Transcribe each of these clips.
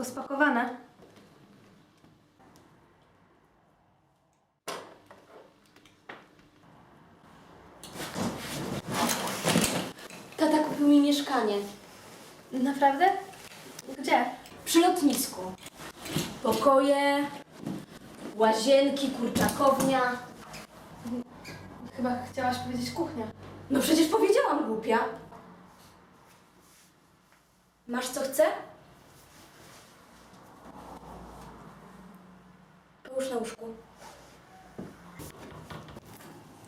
Wszystko spakowane. Tata kupił mi mieszkanie Naprawdę? Gdzie? przy lotnisku. Pokoje, łazienki, kurczakownia. Chyba chciałaś powiedzieć kuchnia. No przecież powiedziałam głupia. Masz co chce? Połóż na łóżku.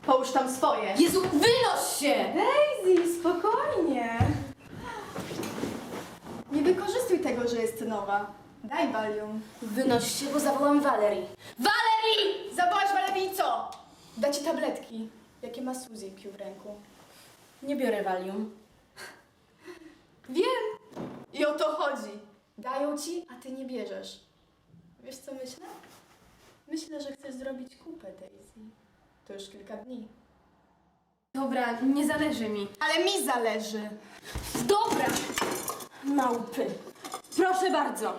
Połóż tam swoje. Jezu, wynoś się! Daisy, spokojnie. Nie wykorzystuj tego, że jest nowa. Daj Valium. Wynoś się, bo zawołam Valerii. Valerii! Zawołasz Valerii co? Da ci tabletki. Jakie ma Suzy pił w ręku. Nie biorę Valium. Wiem. I o to chodzi. Dają ci, a ty nie bierzesz. Wiesz co myślę? Myślę, że chcesz zrobić kupę, Daisy. To już kilka dni. Dobra, nie zależy mi. Ale mi zależy. Dobra! Małpy. Proszę bardzo.